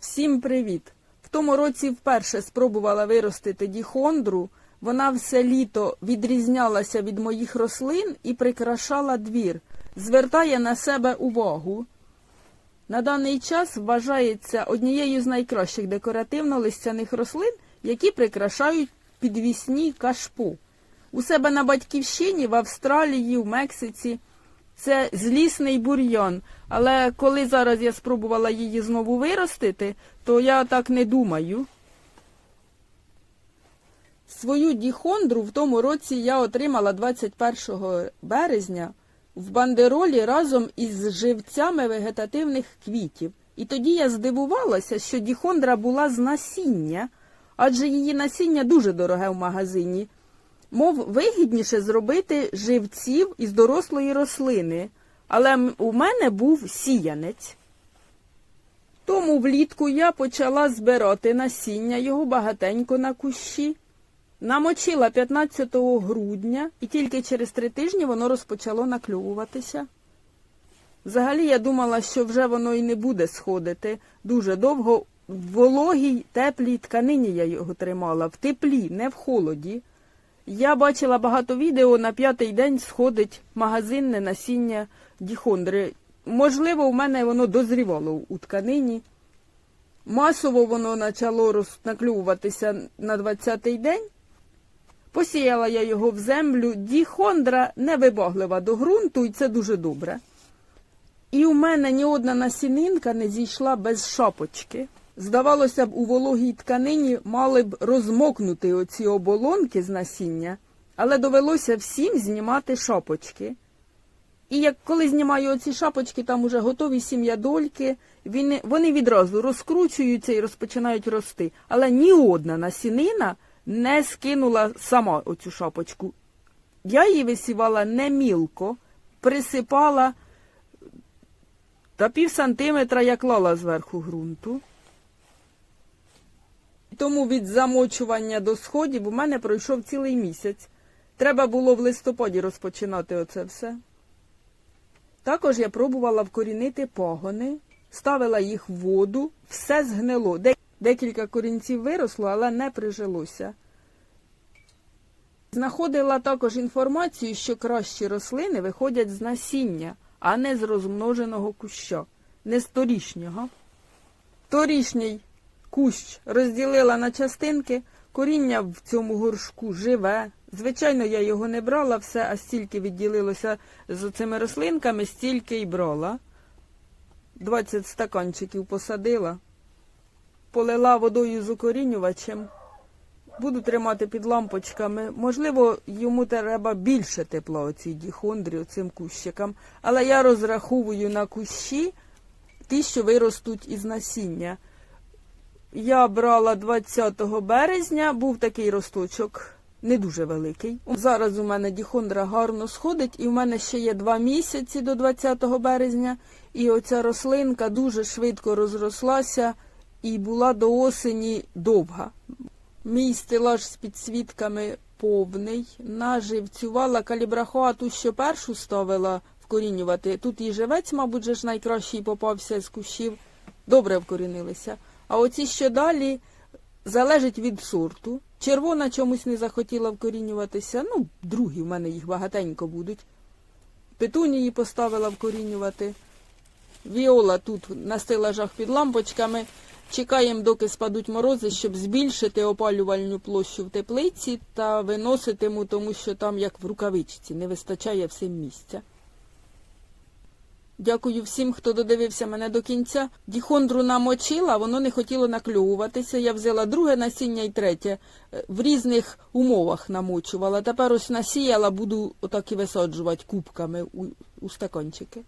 Всім привіт! В тому році вперше спробувала виростити діхондру. Вона все літо відрізнялася від моїх рослин і прикрашала двір, звертає на себе увагу. На даний час вважається однією з найкращих декоративно-листяних рослин, які прикрашають підвісні кашпо. У себе на батьківщині, в Австралії, в Мексиці це злісний бур'ян. Але коли зараз я спробувала її знову виростити, то я так не думаю. Свою діхондру в тому році я отримала 21 березня в бандеролі разом із живцями вегетативних квітів. І тоді я здивувалася, що діхондра була з насіння, адже її насіння дуже дороге в магазині. Мов вигідніше зробити живців із дорослої рослини, але у мене був сіянець. Тому влітку я почала збирати насіння його багатенько на кущі. Намочила 15 грудня, і тільки через три тижні воно розпочало накльовуватися. Взагалі я думала, що вже воно і не буде сходити дуже довго. В вологій, теплій тканині я його тримала, в теплі, не в холоді. Я бачила багато відео, на п'ятий день сходить магазинне насіння діхондри. Можливо, у мене воно дозрівало у тканині. Масово воно почало роз- наклюватися на 20-й день. Посіяла я його в землю. Діхондра невибаглива до ґрунту, і це дуже добре. І у мене ні одна насінинка не зійшла без шапочки. Здавалося б, у вологій тканині мали б розмокнути оці оболонки з насіння, але довелося всім знімати шапочки. І як коли знімаю оці шапочки, там уже готові сім'ядольки, вони, вони відразу розкручуються і розпочинають рости. Але ні одна насінина не скинула сама оцю шапочку. Я її висівала не мілко, присипала та пів сантиметра я клала зверху ґрунту. Тому від замочування до сходів у мене пройшов цілий місяць. Треба було в листопаді розпочинати оце все. Також я пробувала вкорінити пагони, ставила їх в воду, все згнило. Декілька корінців виросло, але не прижилося. Знаходила також інформацію, що кращі рослини виходять з насіння, а не з розмноженого куща, не з торішнього. Торішній кущ розділила на частинки, коріння в цьому горшку живе. Звичайно, я його не брала все, а стільки відділилося з цими рослинками, стільки й брала. 20 стаканчиків посадила, полила водою з укорінювачем. Буду тримати під лампочками. Можливо, йому треба більше тепла оцій діхондрі, оцим кущикам. Але я розраховую на кущі ті, що виростуть із насіння. Я брала 20 березня, був такий росточок, не дуже великий. Зараз у мене діхондра гарно сходить, і в мене ще є два місяці до 20 березня. І оця рослинка дуже швидко розрослася і була до осені довга. Мій стелаж з підсвітками повний. Наживцювала калібрахоа ту, що першу ставила вкорінювати. Тут і живець, мабуть, ж найкращий попався з кущів. Добре вкорінилися. А оці що далі залежить від сорту. Червона чомусь не захотіла вкорінюватися. Ну, другі в мене їх багатенько будуть. Петунії поставила вкорінювати. Віола тут на стелажах під лампочками. Чекаємо, доки спадуть морози, щоб збільшити опалювальну площу в теплиці та виноситиму, тому що там, як в рукавичці, не вистачає всім місця. Дякую всім, хто додивився мене до кінця. Діхондру намочила, воно не хотіло накльовуватися. Я взяла друге насіння і третє. Е, В різних умовах намочувала. Тепер ось насіяла, буду отак і висаджувати кубками у, у стаканчики.